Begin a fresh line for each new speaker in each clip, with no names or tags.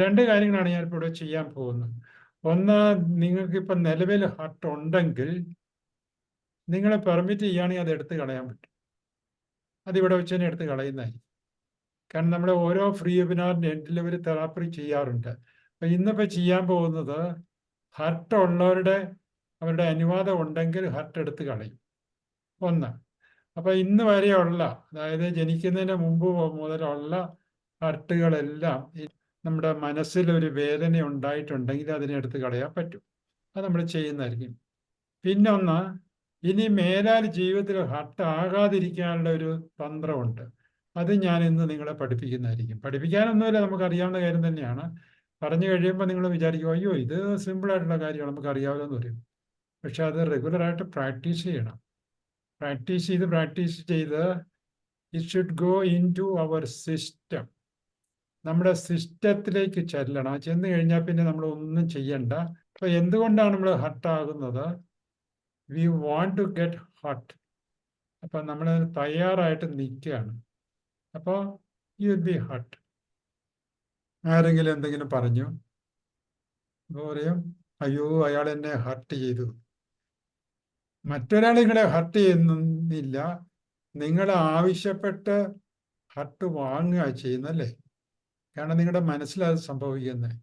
രണ്ട് കാര്യങ്ങളാണ് ഞാൻ ഇവിടെ ചെയ്യാൻ പോകുന്നത്. ഒന്ന് നിങ്ങൾക്ക് ഇപ്പം നിലവിൽ ഹട്ട് ഉണ്ടെങ്കിൽ നിങ്ങളെ പെർമിറ്റ് ചെയ്യുകയാണെങ്കിൽ അത് എടുത്ത് കളയാൻ പറ്റും. അതിവിടെ വെച്ച് തന്നെ എടുത്ത് കളയുന്നതായിരിക്കും. കാരണം നമ്മുടെ ഓരോ ഫ്രീ വെബിനാറിന്റെ എൻഡിൽ ഒരു തെറാപ്പി ചെയ്യാറുണ്ട്. അപ്പം ഇന്നിപ്പോൾ ചെയ്യാൻ പോകുന്നത് ഹർട്ട് ഉള്ളവരുടെ അവരുടെ അനുവാദം ഉണ്ടെങ്കിൽ ഹർട്ട് എടുത്ത് കളയും. ഒന്ന് അപ്പം ഇന്ന് വരെയുള്ള അതായത് ജനിക്കുന്നതിന് മുമ്പ് മുതലുള്ള ഹർട്ടുകളെല്ലാം നമ്മുടെ മനസ്സിൽ ഒരു വേദന ഉണ്ടായിട്ടുണ്ടെങ്കിൽ അതിനെ എടുത്ത് കളയാൻ പറ്റും. അത് നമ്മൾ ചെയ്യുന്നതായിരിക്കും. പിന്നെ ഒന്ന് ഇനി മേലാൽ ജീവിതത്തിൽ ഹർട്ട് ആകാതിരിക്കാനുള്ള ഒരു തന്ത്രമുണ്ട്. അത് ഞാൻ ഇന്ന് നിങ്ങളെ പഠിപ്പിക്കുന്നതായിരിക്കും. പഠിപ്പിക്കാനൊന്നുമില്ല നമുക്ക് അറിയാവുന്ന കാര്യം തന്നെയാണ്. പറഞ്ഞു കഴിയുമ്പോൾ നിങ്ങൾ വിചാരിക്കും അയ്യോ ഇത് സിമ്പിളായിട്ടുള്ള കാര്യമാണ് നമുക്ക് അറിയാമല്ലോ എന്ന് പറയും. പക്ഷെ അത് റെഗുലറായിട്ട് പ്രാക്ടീസ് ചെയ്യണം. പ്രാക്ടീസ് ചെയ്ത് പ്രാക്ടീസ് ചെയ്ത് it should go into our system നമ്മുടെ സിസ്റ്റത്തിലേക്ക് ചെല്ലണം. ചെന്ന് കഴിഞ്ഞാൽ പിന്നെ നമ്മൾ ഒന്നും ചെയ്യണ്ട. അപ്പൊ എന്തുകൊണ്ടാണ് നമ്മൾ ഹട്ടാകുന്നത് we want to get hurt അപ്പൊ നമ്മൾ തയ്യാറായിട്ട് നിൽക്കുകയാണ്. അപ്പോൾ യു ബി ഹട്ട് ആരെങ്കിലും എന്തെങ്കിലും പറഞ്ഞു? അപ്പോൾ പറയും അയ്യോ അയാൾ എന്നെ ഹർട്ട് ചെയ്തു. മറ്റൊരാൾ നിങ്ങളെ ഹർട്ട് ചെയ്യുന്നില്ല. നിങ്ങൾ ആവശ്യപ്പെട്ട് ഹട്ട് വാങ്ങുക ചെയ്യുന്നല്ലേ കാരണം നിങ്ങളുടെ മനസ്സിലത് സംഭവിക്കുന്നത്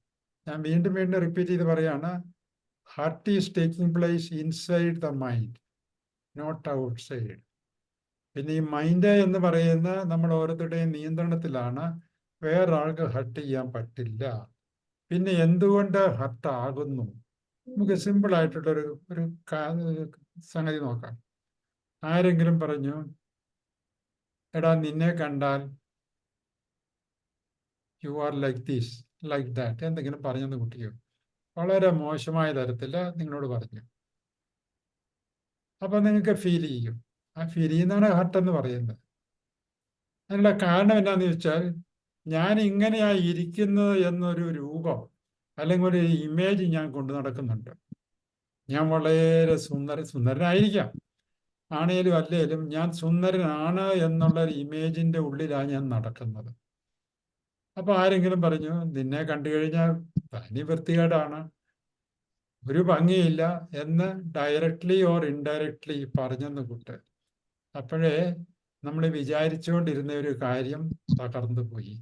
ഞാൻ വീണ്ടും വീണ്ടും റിപ്പീറ്റ് ചെയ്ത് പറയാണ് hurt is taking place inside the mind not outside പിന്നെ ഈ മൈൻഡ് എന്ന് പറയുന്ന നമ്മൾ ഓരോരുത്തരുടെയും നിയന്ത്രണത്തിലാണ് വേറൊരാൾക്ക് ഹർട്ട് ചെയ്യാൻ പറ്റില്ല. പിന്നെ എന്തുകൊണ്ട് ഹർട്ട് ആകുന്നു? നമുക്ക് സിമ്പിൾ ആയിട്ടുള്ളൊരു ഒരു സംഗതി നോക്കാം. ആരെങ്കിലും പറഞ്ഞു എടാ നിന്നെ കണ്ടാൽ you are like these like that എന്തെങ്കിലും പറഞ്ഞെന്ന് കുട്ടിയോ? വളരെ മോശമായ തരത്തിൽ നിങ്ങളോട് പറഞ്ഞു. അപ്പൊ നിങ്ങൾക്ക് ഫീൽ ചെയ്യും. ആ ഫീൽ ചെയ്യുന്നതാണ് ഹർട്ട് എന്ന് പറയുന്നത്. അതിനുള്ള കാരണം എന്താന്ന് ചോദിച്ചാൽ ഞാൻ ഇങ്ങനെയാ ഇരിക്കുന്നത് എന്നൊരു രൂപം അല്ലെങ്കിൽ ഒരു ഇമേജ് ഞാൻ കൊണ്ടു നടക്കുന്നുണ്ട്. ഞാൻ വളരെ സുന്ദര സുന്ദരനായിരിക്കാം. ആണേലും അല്ലേലും ഞാൻ സുന്ദരനാണ് എന്നുള്ള ഒരു ഇമേജിന്റെ ഉള്ളിലാണ് ഞാൻ നടക്കുന്നത്. അപ്പൊ ആരെങ്കിലും പറഞ്ഞു നിന്നെ കണ്ടു കഴിഞ്ഞാൽ പനി വൃത്തികേടാണ് ഒരു ഭംഗിയില്ല എന്ന് ഡയറക്ട്ലി ഓർ ഇൻഡയറക്ട്ലി പറഞ്ഞെന്ന് കൂട്ട് അപ്പോഴേ നമ്മൾ വിചാരിച്ചുകൊണ്ടിരുന്ന ഒരു കാര്യം തകർന്നു പോയി.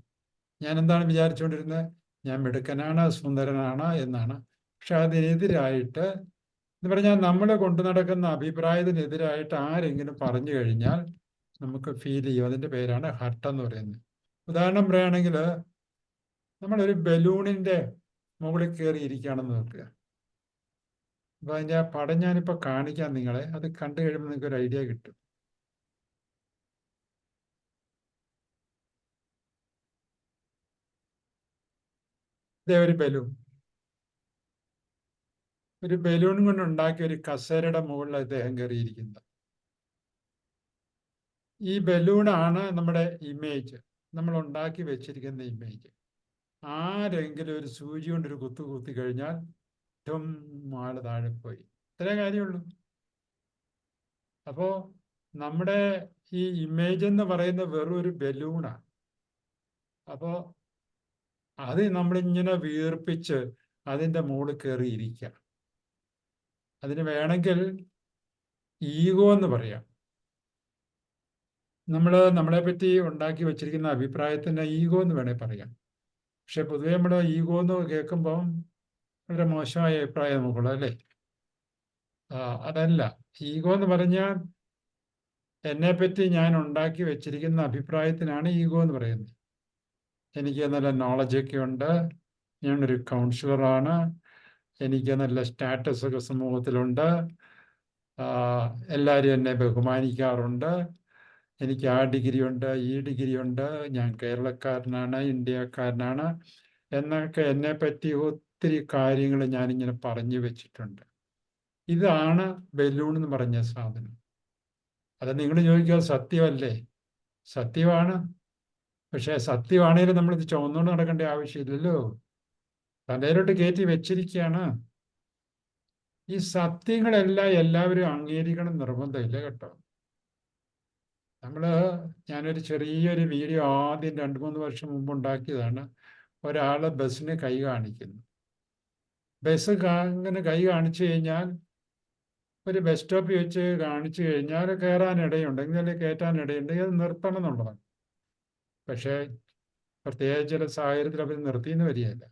ഞാൻ എന്താണ് വിചാരിച്ചുകൊണ്ടിരുന്നത് ഞാൻ മിടുക്കനാണ് സുന്ദരനാണ് എന്നാണ്. പക്ഷെ അതിനെതിരായിട്ട് എന്ന് പറഞ്ഞാൽ നമ്മൾ കൊണ്ടു നടക്കുന്ന അഭിപ്രായത്തിനെതിരായിട്ട് ആരെങ്കിലും പറഞ്ഞു കഴിഞ്ഞാൽ നമുക്ക് ഫീൽ ചെയ്യും. അതിന്റെ പേരാണ് ഹർട്ട് എന്ന് പറയുന്നത്. ഉദാഹരണം പറയുകയാണെങ്കിൽ നമ്മളൊരു ബലൂണിന്റെ മുകളിൽ കയറി ഇരിക്കുകയാണെന്ന് നോക്കുക. അപ്പൊ അതിന്റെ ആ പടം ഞാനിപ്പോൾ കാണിക്കാം നിങ്ങളെ. അത് കണ്ടു കഴിയുമ്പോൾ നിങ്ങൾക്ക് ഒരു ഐഡിയ കിട്ടും. ഇതേ ഒരു ബലൂൺ. ഒരു ബലൂൺ കൊണ്ട് ഉണ്ടാക്കിയ ഒരു കസേരയുടെ മുകളിൽ അദ്ദേഹം കയറിയിരിക്കുന്നത്. ഈ ബലൂണാണ് നമ്മുടെ ഇമേജ്. നമ്മൾ ഉണ്ടാക്കി വെച്ചിരിക്കുന്ന ഇമേജ് ആരെങ്കിലും ഒരു സൂചി കൊണ്ട് ഒരു കുത്തു കുത്തി കഴിഞ്ഞാൽ ഏറ്റവും ആൾ താഴെ പോയി. ഇത്രേ കാര്യമുള്ളൂ. അപ്പോ നമ്മുടെ ഈ ഇമേജ് എന്ന് പറയുന്ന വെറും ഒരു ബലൂണാണ് അപ്പോ അത് നമ്മളിങ്ങനെ വീർപ്പിച്ച് അതിന്റെ മുകളിൽ കയറി ഇരിക്കുക അതിന് വേണമെങ്കിൽ ഈഗോ എന്ന് പറയാം. നമ്മൾ നമ്മളെ പറ്റി ഉണ്ടാക്കി വെച്ചിരിക്കുന്ന അഭിപ്രായത്തിന് ഈഗോ എന്ന് വേണേൽ പറയാം. പക്ഷെ പൊതുവെ നമ്മൾ ഈഗോ എന്ന് കേൾക്കുമ്പോൾ വളരെ മോശമായ അഭിപ്രായം നമുക്കുള്ളൂ അല്ലേ? അതല്ല. ഈഗോ എന്ന് പറഞ്ഞാൽ എന്നെ പറ്റി ഞാൻ ഉണ്ടാക്കി വെച്ചിരിക്കുന്ന അഭിപ്രായത്തിനാണ് ഈഗോ എന്ന് പറയുന്നത്. എനിക്ക് നല്ല നോളജൊക്കെ ഉണ്ട്. ഞാനൊരു കൗൺസിലറാണ് എനിക്ക് നല്ല സ്റ്റാറ്റസ് ഒക്കെ സമൂഹത്തിലുണ്ട്. എല്ലാവരും എന്നെ ബഹുമാനിക്കാറുണ്ട്. എനിക്ക് ആ ഡിഗ്രി ഉണ്ട് ഈ ഡിഗ്രി ഉണ്ട് ഞാൻ കേരളക്കാരനാണ് ഇന്ത്യക്കാരനാണ് എന്നൊക്കെ എന്നെ പറ്റി ഒത്തിരി കാര്യങ്ങൾ ഞാനിങ്ങനെ പറഞ്ഞു വെച്ചിട്ടുണ്ട്. ഇതാണ് ബലൂൺ എന്ന് പറഞ്ഞ സാധനം. അത് നിങ്ങൾ ചോദിക്കുക സത്യമല്ലേ? സത്യമാണ്. പക്ഷേ സത്യമാണെങ്കിലും നമ്മളിത് ചുമന്നുകൊണ്ട് നടക്കേണ്ട ആവശ്യമില്ലല്ലോ. തലയിലോട്ട് കയറ്റി വെച്ചിരിക്കുകയാണ്. ഈ സത്യങ്ങളെല്ലാം എല്ലാവരും അംഗീകരിക്കണം നിർബന്ധമില്ല കേട്ടോ. നമ്മൾ ഞാനൊരു ചെറിയൊരു വീഡിയോ ആദ്യം രണ്ട് മൂന്ന് വർഷം മുമ്പ് ഉണ്ടാക്കിയതാണ്. ഒരാൾ ബസ്സിന് കൈ കാണിക്കുന്നു. ബസ് അങ്ങനെ കൈ കാണിച്ചു കഴിഞ്ഞാൽ ഒരു ബസ് സ്റ്റോപ്പിൽ വെച്ച് കാണിച്ചു കഴിഞ്ഞാൽ കയറാനിടയുണ്ടെങ്കിൽ അല്ലെങ്കിൽ കയറ്റാനിടയുണ്ടെങ്കിൽ അത് നിർത്തണം എന്നുള്ളതാണ്. പക്ഷേ പ്രത്യേകിച്ച് ചില സാഹചര്യത്തിൽ അവർ നിർത്തിയെന്ന് വരികയല്ല.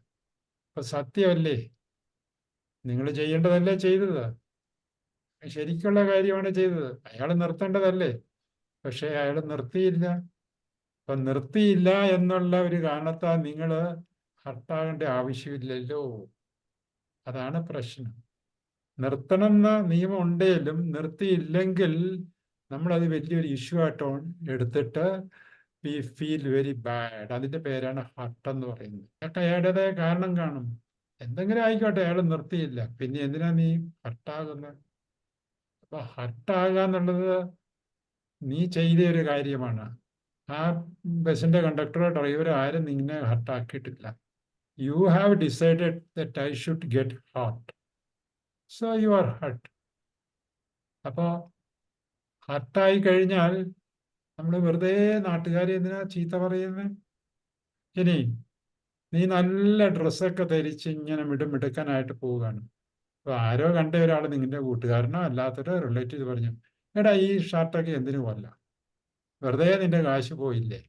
അപ്പൊ സത്യമല്ലേ? നിങ്ങൾ ചെയ്യേണ്ടതല്ലേ ചെയ്തത്? ശരിക്കുള്ള കാര്യമാണ് ചെയ്തത്. അയാൾ നിർത്തേണ്ടതല്ലേ? പക്ഷെ അയാൾ നിർത്തിയില്ല. അപ്പൊ നിർത്തിയില്ല എന്നുള്ള ഒരു കാരണത്താൽ നിങ്ങൾ ഹർട്ടാകേണ്ട ആവശ്യമില്ലല്ലോ. അതാണ് പ്രശ്നം. നിർത്തണം എന്ന നിയമം ഉണ്ടെങ്കിലും നിർത്തിയില്ലെങ്കിൽ നമ്മളത് വലിയൊരു ഇഷ്യൂ ആയിട്ട് എടുത്തിട്ട് വി ഫീൽ വെരി ബാഡ് അതിന്റെ പേരാണ് ഹർട്ട് എന്ന് പറയുന്നത്. ചേട്ടാ അയാളുടേതായ കാരണം കാണും. എന്തെങ്കിലും ആയിക്കോട്ടെ അയാൾ നിർത്തിയില്ല. പിന്നെ എന്തിനാ നീ ഹർട്ടാകുന്നത് അപ്പൊ ഹർട്ടാകുക എന്നുള്ളത് നീ ചെയ്ത ഒരു കാര്യമാണ്. ആ ബസ്സിന്റെ കണ്ടക്ടറോ ഡ്രൈവറോ ആരും നിന്നെ ഹർട്ടാക്കിയിട്ടില്ല you have decided that I should get hurt so you are hurt അപ്പോൾ ഹർട്ടായി കഴിഞ്ഞാൽ നമ്മൾ വെറുതെ നാട്ടുകാരെ എന്തിനാ ചീത്ത പറയുന്നത് ഇനി നീ നല്ല ഡ്രസ്സൊക്കെ ധരിച്ച് ഇങ്ങനെ മിടുമിടുക്കാനായിട്ട് പോവുകയാണ്. അപ്പൊ ആരോ കണ്ട ഒരാൾ നിങ്ങളുടെ കൂട്ടുകാരനോ അല്ലാത്തൊരു റിലേറ്റീവ് പറഞ്ഞു എടാ ഈ ഷർട്ടൊക്കെ എന്തിനു കൊല്ല? വെറുതെ നിന്റെ കാശ് പോയില്ലേ?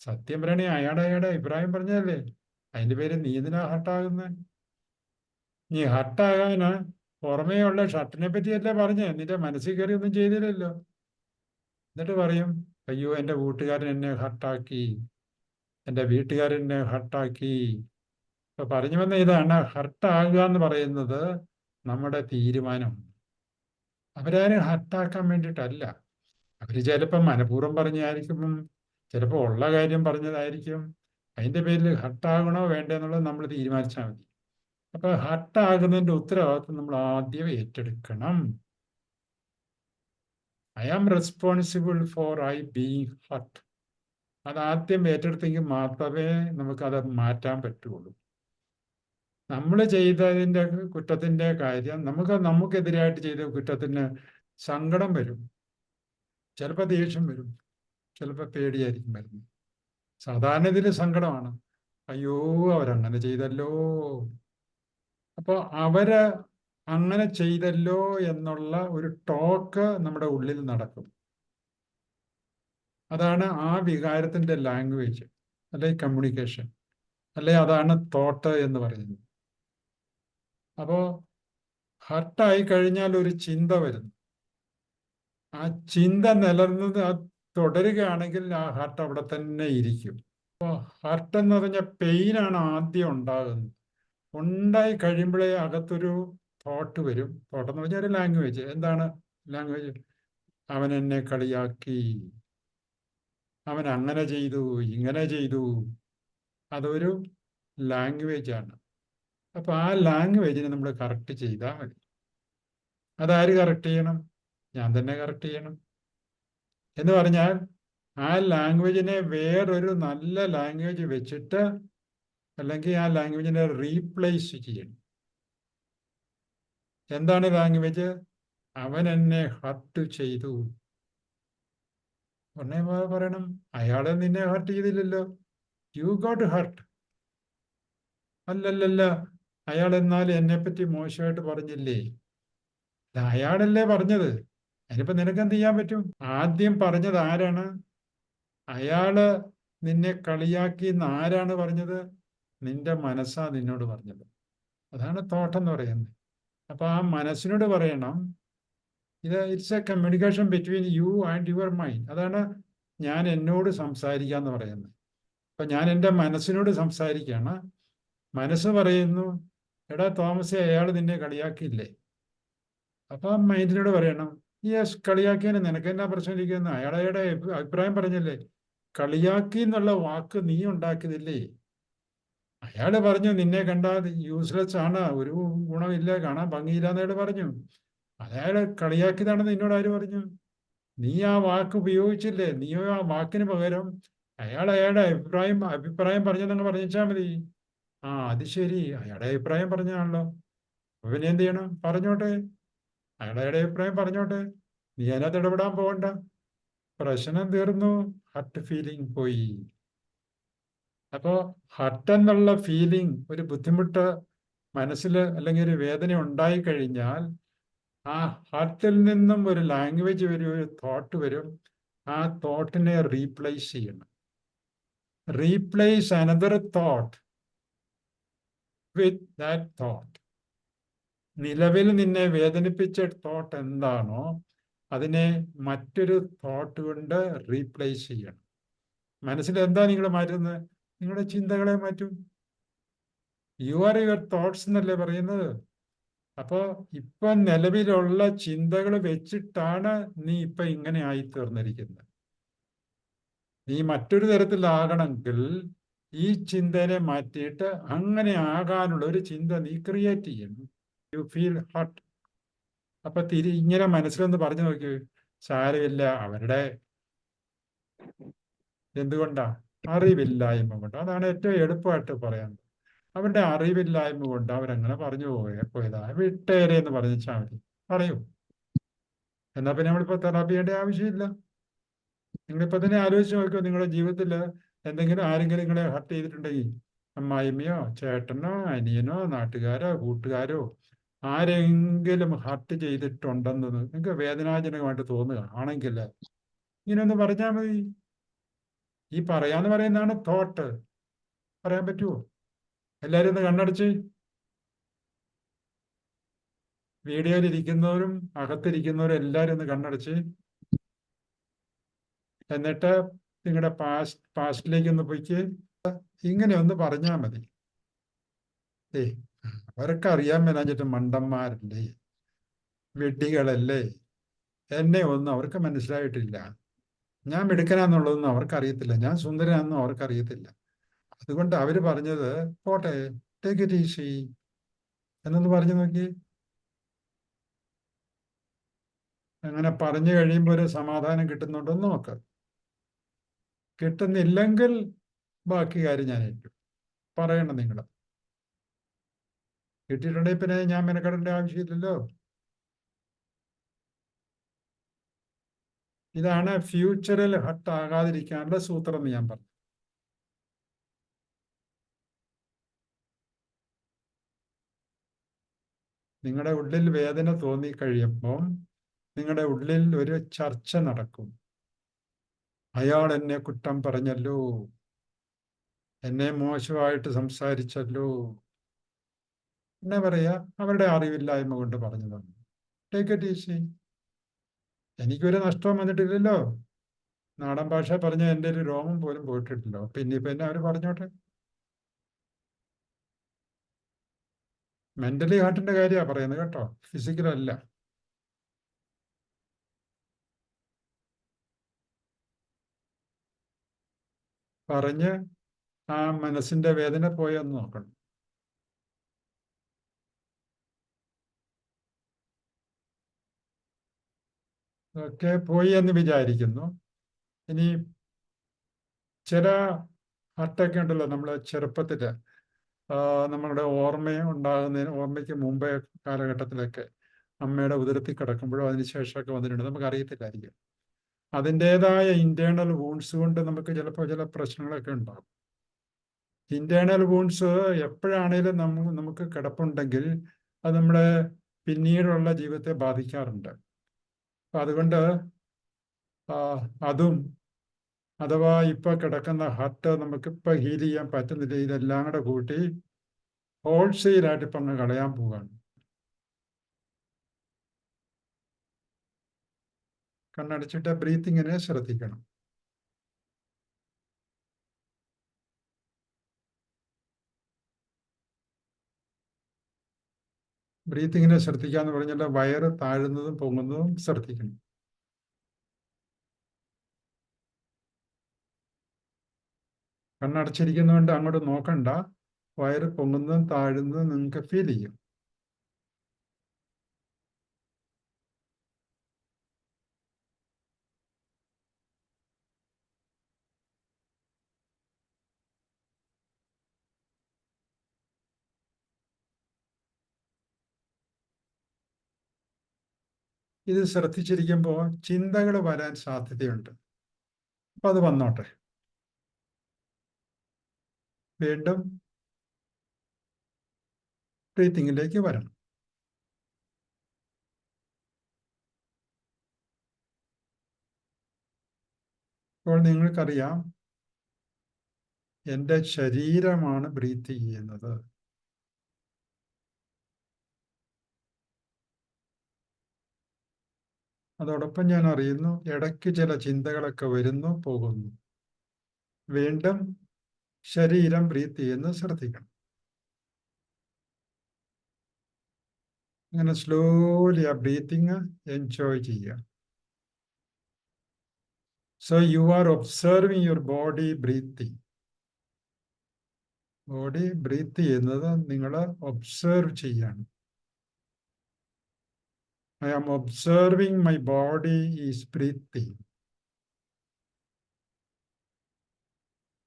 സത്യം പറയണേ അയാടെ അയാടെ അഭിപ്രായം പറഞ്ഞല്ലേ അതിന്റെ പേര് നീ എന്തിനാ ഹർട്ടാകുന്നത് നീ ഹർട്ടാകാന്? പുറമേ ഉള്ള ഷർട്ടിനെ പറ്റിയല്ലേ പറഞ്ഞേ നിന്റെ മനസ്സിൽ കയറി ഒന്നും ചെയ്തില്ലല്ലോ. എന്നിട്ട് പറയും അയ്യോ എന്റെ കൂട്ടുകാരൻ എന്നെ ഹർട്ടാക്കി എന്റെ വീട്ടുകാരൻ എന്നെ ഹർട്ടാക്കി. ഇപ്പൊ പറഞ്ഞു വന്ന ഇതാണ് ഹർട്ടാകുക എന്ന് പറയുന്നത് നമ്മുടെ തീരുമാനം. അവരാരും ഹർട്ടാക്കാൻ വേണ്ടിയിട്ടല്ല. അവർ ചിലപ്പോൾ മനഃപൂർവം പറഞ്ഞായിരിക്കും ചിലപ്പോൾ ഉള്ള കാര്യം പറഞ്ഞതായിരിക്കും. അതിന്റെ പേരിൽ ഹർട്ടാകണോ വേണ്ടെന്നുള്ളത് നമ്മൾ തീരുമാനിച്ചാൽ മതി. അപ്പൊ ഹർട്ടാകുന്നതിന്റെ ഉത്തരവാദിത്വം നമ്മൾ ആദ്യം ഏറ്റെടുക്കണം. I am responsible for I being hurt അത് ആദ്യം ഏറ്റെടുത്തെങ്കിൽ മാത്രമേ നമുക്കത് മാറ്റാൻ പറ്റുള്ളൂ. നമ്മൾ ചെയ്തതിന്റെ കുറ്റത്തിന്റെ കാര്യം നമുക്ക് നമുക്കെതിരായിട്ട് ചെയ്ത കുറ്റത്തിന് സങ്കടം വരും. ചിലപ്പോൾ ദേഷ്യം വരും. ചിലപ്പോൾ പേടിയായിരിക്കും വരുന്നത്. സാധാരണ ഇതിന് സങ്കടമാണ്. അയ്യോ അവരങ്ങനെ ചെയ്തല്ലോ. അപ്പോൾ അവർ അങ്ങനെ ചെയ്തല്ലോ എന്നുള്ള ഒരു ടോക്ക് നമ്മുടെ ഉള്ളിൽ നടക്കും. അതാണ് ആ വികാരത്തിന്റെ ലാംഗ്വേജ് അല്ലെ കമ്മ്യൂണിക്കേഷൻ അല്ലെ അതാണ് തോട്ട് എന്ന് പറയുന്നത്. അപ്പോ ഹർട്ടായി കഴിഞ്ഞാൽ ഒരു ചിന്ത വരുന്നു. ആ ചിന്ത നിലനിന്നത് തുടരുകയാണെങ്കിൽ ആ ഹർട്ട് അവിടെ തന്നെ ഇരിക്കും. അപ്പോൾ ഹർട്ട് എന്ന് പറഞ്ഞ പെയിനാണ് ആദ്യം ഉണ്ടാകുന്നത്. ഉണ്ടായി കഴിയുമ്പോഴേ അകത്തൊരു തോട്ട് വരും. തോട്ട് എന്ന് പറഞ്ഞാൽ ഒരു ലാംഗ്വേജ് എന്താണ് ലാംഗ്വേജ് അവൻ എന്നെ കളിയാക്കി. അവൻ അങ്ങനെ ചെയ്തു ഇങ്ങനെ ചെയ്തു. അതൊരു ലാംഗ്വേജ് ആണ് അപ്പൊ ആ ലാംഗ്വേജിനെ നമ്മൾ കറക്റ്റ് ചെയ്താൽ മതി. അതാര് കറക്റ്റ് ചെയ്യണം? ഞാൻ തന്നെ കറക്റ്റ് ചെയ്യണം. എന്ന് പറഞ്ഞാൽ ആ ലാംഗ്വേജിനെ വേറൊരു നല്ല ലാംഗ്വേജ് വെച്ചിട്ട് അല്ലെങ്കിൽ ആ ലാംഗ്വേജിനെ റീപ്ലേസ് ചെയ്യണം. എന്താണ് ലാംഗ്വേജ് അവൻ എന്നെ ഹർട്ട് ചെയ്തു. ഉടനെ പറയണം അയാളെ നിന്നെ ഹർട്ട് ചെയ്തില്ലല്ലോ. യു ഗോട്ട് ഹർട്ട് അല്ലല്ലല്ല. അയാൾ എന്നാൽ എന്നെപ്പറ്റി മോശമായിട്ട് പറഞ്ഞില്ലേ? അയാളല്ലേ പറഞ്ഞത്. അതിനിപ്പോ നിനക്ക് എന്ത് ചെയ്യാൻ പറ്റും? ആദ്യം പറഞ്ഞത് ആരാണ്? അയാൾ നിന്നെ കളിയാക്കി എന്ന് ആരാണ് പറഞ്ഞത്? നിന്റെ മനസ്സാ നിന്നോട് പറഞ്ഞത്. അതാണ് തോട്ടം എന്ന് പറയുന്നത്. അപ്പൊ ആ മനസ്സിനോട് പറയണം. ഇത് it's a communication between you and your mind അതാണ് ഞാൻ എന്നോട് സംസാരിക്കുക എന്ന് പറയുന്നത്. അപ്പൊ ഞാൻ എന്റെ മനസ്സിനോട് സംസാരിക്കുകയാണ്. മനസ്സ് പറയുന്നു. എടാ തോമസെ അയാൾ നിന്നെ കളിയാക്കിയില്ലേ? അപ്പൊ ആ മൈൻഡിനോട് പറയണം യെസ് കളിയാക്കിയതിന് നിനക്ക് എന്നാ പ്രശ്നം ഇരിക്കുന്നു അയാളുടെ അഭിപ്രായം പറഞ്ഞല്ലേ കളിയാക്കി എന്നുള്ള വാക്ക് നീ ഉണ്ടാക്കിയതില്ലേ? അയാൾ പറഞ്ഞു നിന്നെ കണ്ടാൽ യൂസ്ലെസ് ആണ് ഒരു ഗുണമില്ല കാണാൻ ഭംഗിയില്ല എന്നയാൾ പറഞ്ഞു. അയാൾ കളിയാക്കിയതാണെന്ന് നിന്നോട് ആര് പറഞ്ഞു? നീ ആ വാക്ക് ഉപയോഗിച്ചില്ലേ? നീ ആ വാക്കിന് പകരം? അയാൾ അയാളുടെ അഭിപ്രായം അഭിപ്രായം പറഞ്ഞതെന്ന് പറഞ്ഞാൽ മതി. ആ. അത് ശരി. അയാളുടെ അഭിപ്രായം പറഞ്ഞാണല്ലോ അപ്പൊ പിന്നെ എന്ത് ചെയ്യണം? പറഞ്ഞോട്ടെ. അയാളുടെ അഭിപ്രായം പറഞ്ഞോട്ടെ. നീ അതിനകത്ത് ഇടപെടാൻ പോകണ്ട. പ്രശ്നം തീർന്നു. ഹർട്ട് ഫീലിംഗ് പോയി. അപ്പോ ഹർട്ട് എന്നുള്ള ഫീലിംഗ് ഒരു ബുദ്ധിമുട്ട് മനസ്സിൽ അല്ലെങ്കിൽ ഒരു വേദന ഉണ്ടായി കഴിഞ്ഞാൽ ആ ഹാർട്ടിൽ നിന്നും ഒരു ലാംഗ്വേജ് വരും ഒരു തോട്ട് വരും. ആ തോട്ടിനെ റീപ്ലേസ് ചെയ്യണം. Replace another thought with that thought നിലവിൽ നിന്നെ വേദനിപ്പിച്ച തോട്ട് എന്താണോ അതിനെ മറ്റൊരു തോട്ട് കൊണ്ട് റീപ്ലേസ് ചെയ്യണം. മനസ്സിൽ എന്താ നിങ്ങൾ മാറ്റുന്നത്? നിങ്ങളുടെ ചിന്തകളെ മാറ്റും. യു ആർ യുവർ തോട്ട്സ് എന്നല്ലേ പറയുന്നത്? അപ്പോൾ ഇപ്പൊ നിലവിലുള്ള ചിന്തകൾ വെച്ചിട്ടാണ് നീ ഇപ്പൊ ഇങ്ങനെ ആയി തീർന്നിരിക്കുന്നത് നീ മറ്റൊരു തരത്തിലാകണമെങ്കിൽ ഈ ചിന്തനെ മാറ്റിയിട്ട് അങ്ങനെ ആകാനുള്ള ഒരു ചിന്ത നീ ക്രിയേറ്റ് ചെയ്യണം യു ഫീൽ ഹട്ട് അപ്പൊ തിരി ഇങ്ങനെ മനസ്സിലൊന്ന് പറഞ്ഞു നോക്കി. സാരമില്ല. അവരുടെ എന്തുകൊണ്ടാ? അറിവില്ലായ്മ കൊണ്ട്. അതാണ് ഏറ്റവും എളുപ്പമായിട്ട് പറയുന്നത് അവരുടെ അറിവില്ലായ്മ കൊണ്ട് അവരങ്ങനെ പറഞ്ഞു പോയ പോയതാ. വിട്ടേരെ എന്ന് പറഞ്ഞാൽ മതി. പറയൂ. എന്നാ പിന്നെ നമ്മളിപ്പോ തെറാപ്പി ചെയ്യേണ്ട ആവശ്യമില്ല. നിങ്ങളിപ്പോ തന്നെ ആലോചിച്ച് നോക്കിയോ നിങ്ങളുടെ ജീവിതത്തിൽ എന്തെങ്കിലും ആരെങ്കിലും നിങ്ങളെ ഹർട്ട് ചെയ്തിട്ടുണ്ടെങ്കിൽ അമ്മായിമ്മയോ ചേട്ടനോ അനിയനോ നാട്ടുകാരോ കൂട്ടുകാരോ ആരെങ്കിലും ഹർട്ട് ചെയ്തിട്ടുണ്ടെന്ന് നിങ്ങൾക്ക് വേദനാജനകമായിട്ട് തോന്നുക. ആണെങ്കിൽ ഇങ്ങനെ ഒന്ന് പറഞ്ഞാൽ മതി. ഈ പറയാന്ന് പറയുന്നതാണ് തോട്ട് പറയാൻ പറ്റുമോ എല്ലാരും ഒന്ന് കണ്ണടച്ച്. വീഡിയോയിൽ ഇരിക്കുന്നവരും അകത്തിരിക്കുന്നവരും എല്ലാരും ഒന്ന് കണ്ണടച്ച്. എന്നിട്ട് നിങ്ങളുടെ പാസ്റ്റ് പാസ്റ്റിലേക്ക് ഒന്ന് പോയിക്ക്. ഇങ്ങനെ ഒന്ന് പറഞ്ഞാൽ മതി. ഏ അവരൊക്കെ അറിയാൻ മേലാഞ്ഞിട്ട് മണ്ടന്മാരല്ലേ? വെട്ടികളല്ലേ എന്നെ ഒന്നും അവർക്ക് മനസ്സിലായിട്ടില്ല. ഞാൻ മിടുക്കനാന്നുള്ളതൊന്നും അവർക്കറിയത്തില്ല. ഞാൻ സുന്ദരനാണെന്നും അവർക്കറിയത്തില്ല. അതുകൊണ്ട് അവർ പറഞ്ഞത് പോട്ടെ ടേക്ക് ഇറ്റ് ഈസി എന്നൊന്ന് പറഞ്ഞു നോക്കി. അങ്ങനെ പറഞ്ഞു കഴിയുമ്പോൾ ഒരു സമാധാനം കിട്ടുന്നുണ്ടോ നോക്ക്. കിട്ടുന്നില്ലെങ്കിൽ ബാക്കി കാര്യം ഞാൻ ഏറ്റു. പറയണം നിങ്ങൾ കിട്ടിയിട്ടുണ്ടെങ്കിൽ പിന്നെ ഞാൻ മെനക്കെടേണ്ട ആവശ്യമില്ലല്ലോ. ഇതാണ് ഫ്യൂച്ചറിൽ ഹട്ട് ആകാതിരിക്കാനുള്ള സൂത്രം എന്ന് ഞാൻ പറഞ്ഞു. നിങ്ങളുടെ ഉള്ളിൽ വേദന തോന്നി കഴിയുമ്പോൾ നിങ്ങളുടെ ഉള്ളിൽ ഒരു ചർച്ച നടക്കും. അയാൾ എന്നെ കുറ്റം പറഞ്ഞല്ലോ. എന്നെ മോശമായിട്ട് സംസാരിച്ചല്ലോ. എന്നാ പറയാ അവരുടെ അറിവില്ലായ്മ കൊണ്ട് പറഞ്ഞതാണ് ടേക്ക് ഇറ്റ് ഈസി എനിക്കൊരു നഷ്ടവും വന്നിട്ടില്ലല്ലോ. നാടൻ ഭാഷ പറഞ്ഞ എന്റെ ഒരു രോമം പോലും പോയിട്ടില്ലല്ലോ. പിന്നെ പിന്നെ അവർ പറഞ്ഞോട്ടെ. മെന്റലി ഹാർട്ടിന്റെ കാര്യമാണ് പറയുന്നത് കേട്ടോ. ഫിസിക്കൽ പറഞ്ഞ് ആ മനസ്സിന്റെ വേദന പോയെന്ന് നോക്കണം. ഒക്കെ പോയി എന്ന് വിചാരിക്കുന്നു. ഇനി ചില ഹട്ടൊക്കെ ഉണ്ടല്ലോ നമ്മൾ ചെറുപ്പത്തിൽ നമ്മളുടെ ഓർമ്മ ഉണ്ടാകുന്നതിന് ഓർമ്മയ്ക്ക് മുമ്പേ കാലഘട്ടത്തിലൊക്കെ അമ്മയുടെ ഉദരത്തിൽ കിടക്കുമ്പോഴോ അതിനുശേഷമൊക്കെ വന്നിട്ടുണ്ട്. നമുക്ക് അറിയത്തില്ലായിരിക്കും അതിന്റെതായ ഇന്റേണൽ വൂൺസ് കൊണ്ട് നമുക്ക് ചിലപ്പോൾ ചില പ്രശ്നങ്ങളൊക്കെ ഉണ്ടാകും. ഇന്റേണൽ വൂൺസ് എപ്പോഴാണേലും നമ്മ നമുക്ക് കിടപ്പുണ്ടെങ്കിൽ അത് നമ്മുടെ പിന്നീടുള്ള ജീവിതത്തെ ബാധിക്കാറുണ്ട്. അതുകൊണ്ട് അതും അഥവാ ഇപ്പൊ കിടക്കുന്ന ഹാർട്ട് ഇപ്പൊ ഹീൽ ചെയ്യാൻ പറ്റുന്നില്ല ഇതെല്ലാം കൂടെ കൂട്ടി ഹോൾസെയിലായിട്ട് ഇപ്പൊ കളയാൻ പോവാണ് കണ്ണടച്ചിട്ട് ബ്രീത്തിങ്ങിനെ ശ്രദ്ധിക്കണം. ബ്രീത്തിങ്ങിനെ ശ്രദ്ധിക്കുക എന്ന് പറഞ്ഞാൽ വയറ് താഴുന്നതും പൊങ്ങുന്നതും ശ്രദ്ധിക്കണം. കണ്ണടച്ചിരിക്കുന്നതുകൊണ്ട് അങ്ങോട്ട് നോക്കണ്ട. വയറ് പൊങ്ങുന്നതും താഴുന്നതും നിങ്ങൾക്ക് ഫീൽ ചെയ്യും. ഇത് ശ്രദ്ധിച്ചിരിക്കുമ്പോൾ ചിന്തകൾ വരാൻ സാധ്യതയുണ്ട്. അപ്പൊ അത് വന്നോട്ടെ. വീണ്ടും ബ്രീത്തിങ്ങിലേക്ക് വരണം. അപ്പോൾ നിങ്ങൾക്കറിയാം എന്റെ ശരീരമാണ് ബ്രീത്ത് ചെയ്യുന്നത്. അതോടൊപ്പം ഞാൻ അറിയുന്നു ഇടയ്ക്ക് ചില ചിന്തകളൊക്കെ വരുന്നു പോകുന്നു. വീണ്ടും ശരീരം ബ്രീത്ത് ചെയ്യുന്നു ശ്രദ്ധിക്കണം. അങ്ങനെ സ്ലോലി ആ ബ്രീത്തിങ് എൻജോയ് ചെയ്യുക. So you are observing your body breathing body breathe ചെയ്യുന്നത് നിങ്ങൾ ഒബ്സർവ് ചെയ്യാണ്. I am observing my body is breathing.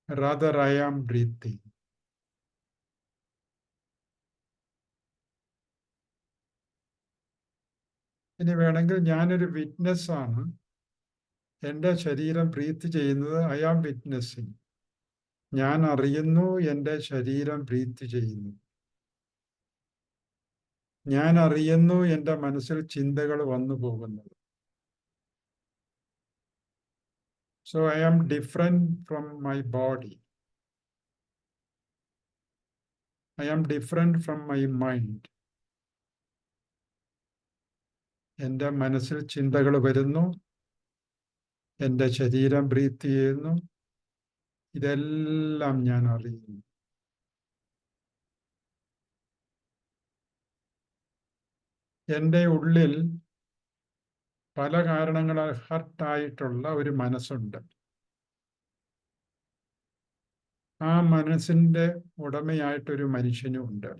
rather I am breathing. ഇനി വേണമെങ്കിൽ ഞാനൊരു വിറ്റ്നസ് ആണ് എന്റെ ശരീരം ബ്രീത്ത് ചെയ്യുന്നത് ഐ ആം വിറ്റ്നസ്സിങ് ഞാൻ അറിയുന്നു എന്റെ ശരീരം ബ്രീത്ത് ചെയ്യുന്നു ഞാൻ അറിയുന്നു എന്റെ മനസ്സിൽ ചിന്തകൾ വന്നു പോകുന്നത്. So I am different from my body I am different from my mind എന്റെ മനസ്സിൽ ചിന്തകൾ വരുന്നു. എന്റെ ശരീരം ബ്രീത്ത് ചെയ്യുന്നു. ഇതെല്ലാം ഞാൻ അറിയുന്നു. എന്റെ ഉള്ളിൽ പല കാരണങ്ങളാൽ ഹർട്ടായിട്ടുള്ള ഒരു മനസ്സുണ്ട്. ആ മനസ്സിന്റെ ഉടമയായിട്ടൊരു മനുഷ്യനും ഉണ്ട്.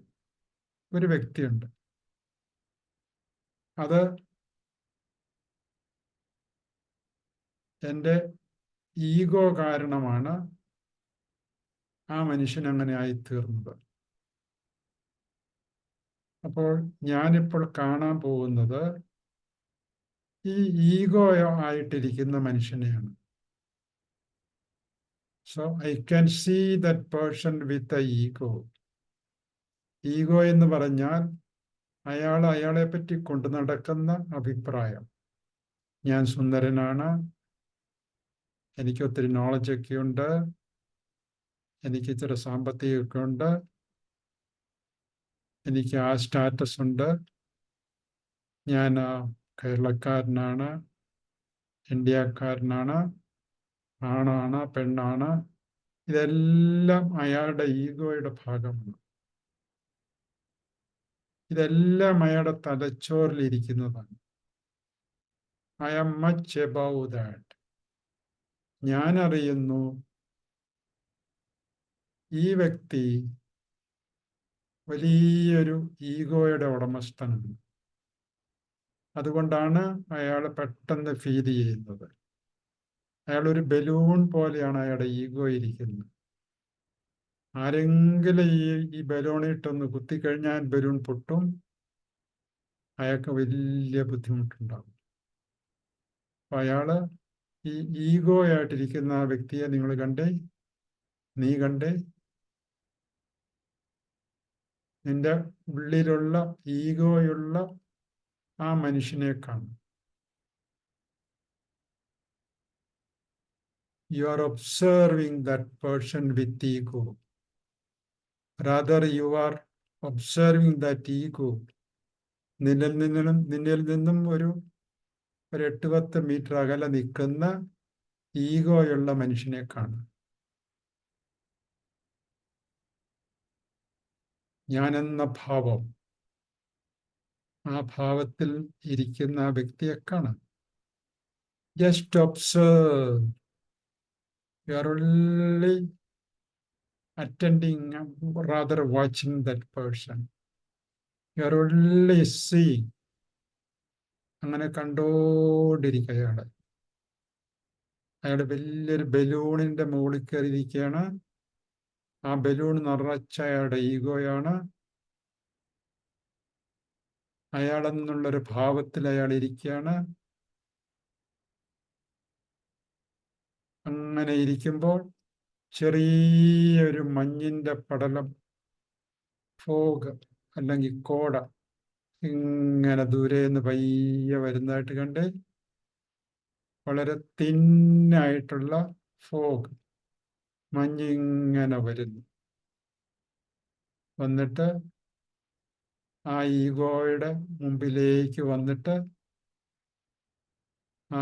ഒരു വ്യക്തിയുണ്ട്. അത് എന്റെ ഈഗോ കാരണമാണ് ആ മനുഷ്യൻ അങ്ങനെ ആയിത്തീർന്നത്. അപ്പോൾ ഞാനിപ്പോൾ കാണാൻ പോകുന്നത് ഈ ഈഗോ ആയിട്ടിരിക്കുന്ന മനുഷ്യനെയാണ്. So I can see that person with a ego ego എന്ന് പറഞ്ഞാൽ അയാൾ അയാളെ പറ്റി കൊണ്ടു നടക്കുന്ന അഭിപ്രായം. ഞാൻ സുന്ദരനാണ്. എനിക്ക് ഒത്തിരി നോളജൊക്കെ ഉണ്ട്. എനിക്ക് ഇച്ചിരി സാമ്പത്തികമൊക്കെ ഉണ്ട്. എനിക്ക് ആ സ്റ്റാറ്റസ് ഉണ്ട്. ഞാൻ കേരളക്കാരനാണ് ഇന്ത്യക്കാരനാണ് ആണാണ് പെണ്ണാണ് ഇതെല്ലാം അയാളുടെ ഈഗോയുടെ ഭാഗമാണ്. ഇതെല്ലാം അയാളുടെ തലച്ചോറിലിരിക്കുന്നതാണ് I am much above that ഞാനറിയുന്നു ഈ വ്യക്തി വലിയൊരു ഈഗോയുടെ ഉടമസ്ഥനാണ് അതുകൊണ്ടാണ് അയാൾ പെട്ടെന്ന് ഫീൽ ചെയ്യുന്നത്. അയാൾ ഒരു ബലൂൺ പോലെയാണ് അയാളുടെ ഈഗോ ഇരിക്കുന്നത്. ആരെങ്കിലും ഈ ഈ ബലൂണിട്ടൊന്ന് കുത്തിക്കഴിഞ്ഞാൽ ബലൂൺ പൊട്ടും. അയാൾക്ക് വലിയ ബുദ്ധിമുട്ടുണ്ടാകും. അപ്പൊ അയാൾ ഈ ഈഗോ ആയിട്ടിരിക്കുന്ന ആ വ്യക്തിയെ നിങ്ങൾ കണ്ടേ നീ കണ്ടേ നിന്റെ ഉള്ളിലുള്ള ഈഗോയുള്ള ആ മനുഷ്യനെ കാണും you are observing that person with ego. Rather, you are observing that ego. നിന്നിൽ നിന്നും നിന്നിൽ നിന്നും ഒരു ഒരു എട്ട് പത്ത് മീറ്റർ അകലെ നിൽക്കുന്ന ഈഗോയുള്ള മനുഷ്യനെ കാണും ഞാനെന്ന ഭാവം. ആ ഭാവത്തിൽ ഇരിക്കുന്ന ആ വ്യക്തിയെ കാണാം. Just observe you are only attending rather watching that person. You are only seeing. അങ്ങനെ കണ്ടോണ്ടിരിക്കുക അയാൾ അയാൾ വലിയൊരു ബലൂണിന്റെ മുകളിൽ കയറിയിരിക്കുകയാണ്. ആ ബലൂൺ നിറച്ച അയാളുടെ ഈഗോയാണ്. അയാളെന്നുള്ളൊരു ഭാവത്തിൽ അയാൾ ഇരിക്കുകയാണ്. അങ്ങനെ ഇരിക്കുമ്പോൾ ചെറിയൊരു മഞ്ഞിന്റെ പടലം ഫോഗ് അല്ലെങ്കിൽ കോട ഇങ്ങനെ ദൂരെ നിന്ന് പയ്യെ വരുന്നതായിട്ട് കണ്ട് വളരെ തിന്നായിട്ടുള്ള ഫോഗ് മഞ്ഞിങ്ങനെ വരുന്നു. വന്നിട്ട് ആ ഈഗോയുടെ മുമ്പിലേക്ക് വന്നിട്ട് ആ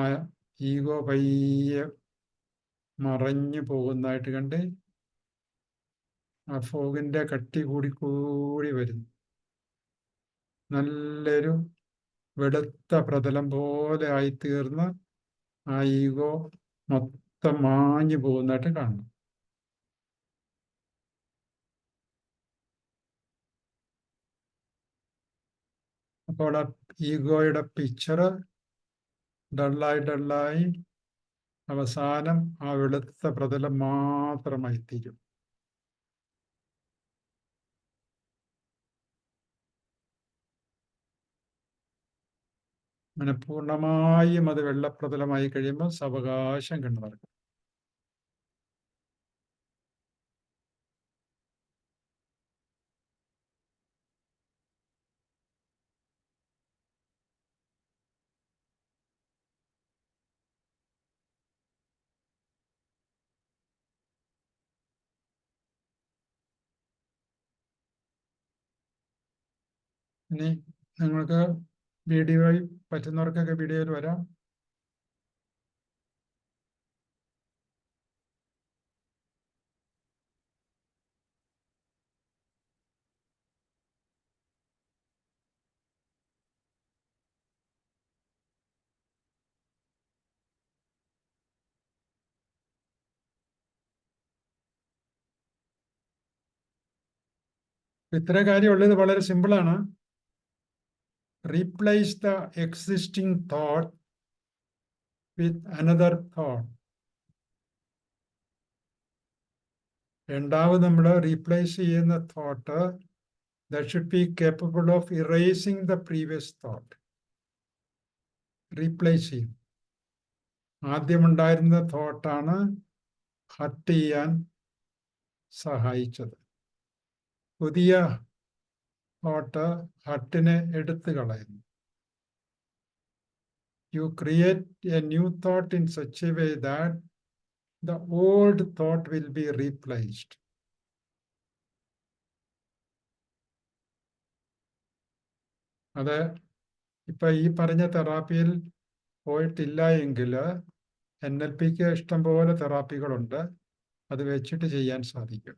ഈഗോ പയ്യെ മറഞ്ഞു പോകുന്നതായിട്ട് കണ്ട് ആ ഫോഗിന്റെ കട്ടി കൂടി കൂടി വരുന്നു. നല്ലൊരു വെളുത്ത പ്രതലം പോലെ ആയിത്തീർന്ന് ആ ഈഗോ മൊത്തം മാഞ്ഞു പോകുന്നതായിട്ട് കാണുന്നു. അപ്പോൾ ആ ഈഗോയുടെ പിക്ചർ ഡള്ളായി ഡള്ളായി അവസാനം ആ വെളുത്ത പ്രതലം മാത്രമായി തീരും അങ്ങനെ പൂർണമായും അത് വെള്ളപ്രതലമായി കഴിയുമ്പോൾ സവകാശം കണ്ടു നടക്കും ഇനി നിങ്ങൾക്ക് വീഡിയോ പറ്റുന്നവർക്കൊക്കെ വീഡിയോയിൽ വരാം. ഇത്ര കാര്യമുള്ളത് വളരെ സിമ്പിളാണ് replace the existing thought with another thought രണ്ടാമത് നമ്മൾ റീപ്ലേസ് ചെയ്യുന്ന thought that should be capable of erasing the previous thought replace ചെയ്യും. ആദ്യമുണ്ടായിരുന്ന തോട്ടാണ് ഹട്ട് ചെയ്യാൻ സഹായിച്ചത്. പുതിയ തോട്ട് ഹട്ടിനെ എടുത്തു കളയുന്നു. You create a new thought in such a way that the old thought will be replaced അത് ഇപ്പൊ ഈ പറഞ്ഞ തെറാപ്പിയിൽ പോയിട്ടില്ല എങ്കിൽ എൻ എൽ പിക്ക് ഇഷ്ടംപോലെ തെറാപ്പികളുണ്ട്. അത് വെച്ചിട്ട് ചെയ്യാൻ സാധിക്കും.